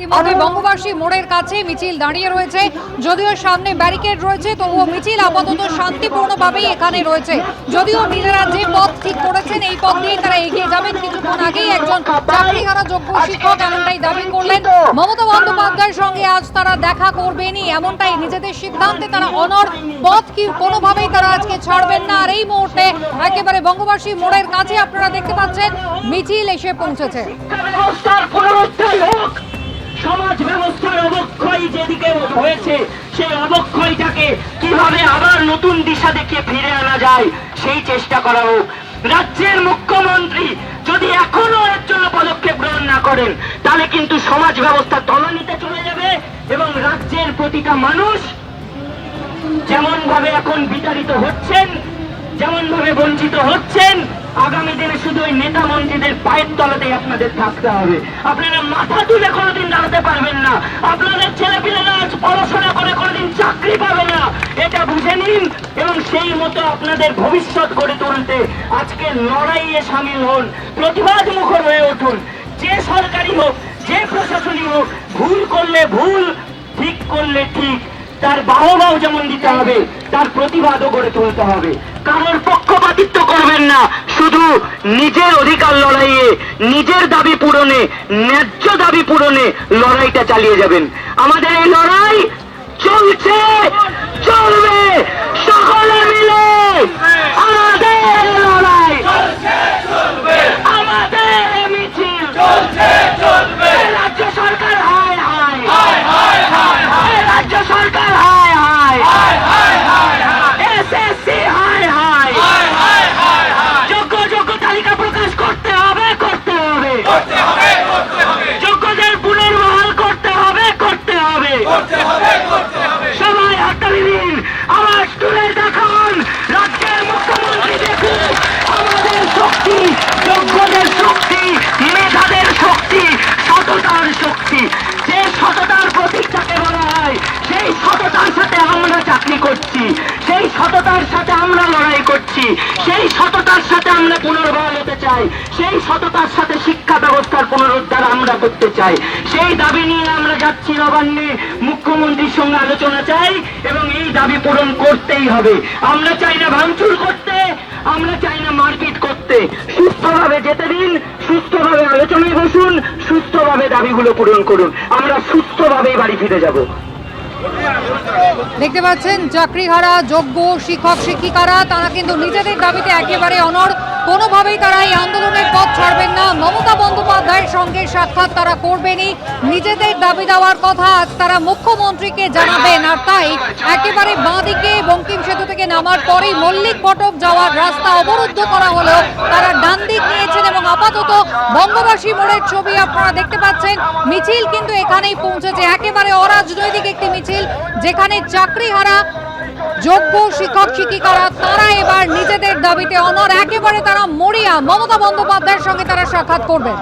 ইতিমধ্যে বঙ্গবাসী মোড়ের কাছে মিছিল দাঁড়িয়ে রয়েছে। যদিও সামনে ব্যারিকেড রয়েছে, তবুও মিছিল আপাতত শান্তিপূর্ণভাবেই এখানে রয়েছে। যদিও নিজেরা যে পথ ঠিক করেছেন, এই পথ দিয়ে তারা এগিয়ে যাবেন। কিছুক্ষণ আগেই একজন চাকরিহারা যোগ্য শিক্ষক এমনটাই দাবি করলেন। মমতা বন্দ্যোপাধ্যায়ের সঙ্গে আজ তারা দেখা করবেনই, এমনটাই নিজেদের সিদ্ধান্তে তারা অনর পথ কি কোনোভাবেই তারা আজকে ছাড়বেন না। আর এই মুহূর্তে একেবারে বঙ্গবাসী মোড়ের কাছে আপনারা দেখতে পাচ্ছেন, মিছিল এসে পৌঁছেছে। সমাজ ব্যবস্থার অবক্ষয় যেদিকে হয়েছে, সেই অবক্ষয়টাকে কীভাবে আবার নতুন দিশা দেখে ফিরে আনা যায়, সেই চেষ্টা করা হোক। রাজ্যের মুখ্যমন্ত্রী যদি এখনও এর জন্য পদক্ষেপ গ্রহণ না করেন, তাহলে কিন্তু সমাজ ব্যবস্থা তলানিতে চলে যাবে এবং রাজ্যের প্রতিটা মানুষ যেমন ভাবে এখন বিতাড়িত হচ্ছেন যেমন ভাবে বঞ্চিত হচ্ছেন আগামী দিনে শুধু ওই নেতা মন্ত্রীদের পায়ের তলাতেই আপনাদের থাকতে হবে। আপনারা মাথা তুলে কোনোদিন দাঁড়াতে পারবেন না। আপনাদের ছেলে পিলেরা আজ পড়াশোনা করে কোনোদিন চাকরি পাবে না। এটা বুঝে নিন এবং সেই মতো আপনাদের ভবিষ্যৎ গড়ে তুলতে আজকে লড়াইয়ে সামিল হন, প্রতিবাদ মুখর হয়ে উঠুন। যে সরকারি হোক, যে প্রশাসনিক হোক, ভুল করলে ভুল, ঠিক করলে ঠিক। তার বাহবাও যেমন দিতে হবে, তার প্রতিবাদও গড়ে তুলতে হবে। কারোর পক্ষপাতিত্ব করবেন না শুধু নিজের অধিকার লড়াইয়ে, নিজের দাবি পূরণে, ন্যায্য দাবি পূরণে লড়াইটা চালিয়ে যাবেন। আমাদের এই লড়াই চলছে, চলবে! সবাই হাততালি দিন। আমার স্টুলে দেখান। রাজ্যের মুখ্যমন্ত্রী দেখুন। আমাদের শক্তি, যোগ্যদের শক্তি, মেধাদের শক্তি, সততার শক্তি। যে সততার প্রতীকটাকে বলা হয়, সেই সততার সাথে আমরা চাকরি করছি। সেই সততার সাথে আমরা লড়াই করছি। সেই সততার সাথে আমরা পুনর্বহাল হতে চাই। সেই সততার সাথে শিক্ষা ব্যবস্থার পুনরুদ্ধার আমরা করতে চাই। সেই দাবি নিয়ে আমরা যাচ্ছি নবান্নে। মুখ্যমন্ত্রীর সঙ্গে আলোচনা চাই এবং এই দাবি পূরণ করতেই হবে। আমরা চাই না ভাঙচুর করতে, আমরা চাই না মারপিট করতে। সুস্থভাবে যেতে দিন, সুস্থভাবে আলোচনায় বসুন, সুস্থভাবে দাবিগুলো পূরণ করুন। আমরা সুস্থভাবেই বাড়ি ফিরে যাব। দেখতে পাচ্ছেন, চাকরিহারা, যোগ্য, শিক্ষক, শিক্ষিকারা, তারা কিন্তু নিজেদের দাবিতে একেবারে অনর কোনোভাবেই তারা এই আন্দোলনের পথ ছাড়বেন না। মমতা বন্দ্যোপাধ্যায়ের সঙ্গে সাক্ষাৎ তারা করবেনই। নিজেদের দাবি দেওয়ার কথা তারা মুখ্যমন্ত্রীকে জানাবেন। আর তাই একেবারে বাঁদিকে বঙ্কিম সেতু থেকে নামার পরেই মল্লিক ফটক যাওয়ার রাস্তা অবরুদ্ধ করা হলেও তারা ডান দিক নিয়েছেন এবং আপাতত বঙ্গবাসী মোড়ের ছবি আপনারা দেখতে পাচ্ছেন। মিছিল কিন্তু এখানেই পৌঁছেছে। একেবারে অরাজনৈতিক একটি চাকরি হারা যোগ্য শিক্ষক শিক্ষিকারা, তারা এবার নিজেদের দাবিতে অনর একেবারে তারা মরিয়া মমতা বন্দ্যোপাধ্যায়ের সঙ্গে তারা সাক্ষাৎ করবেন।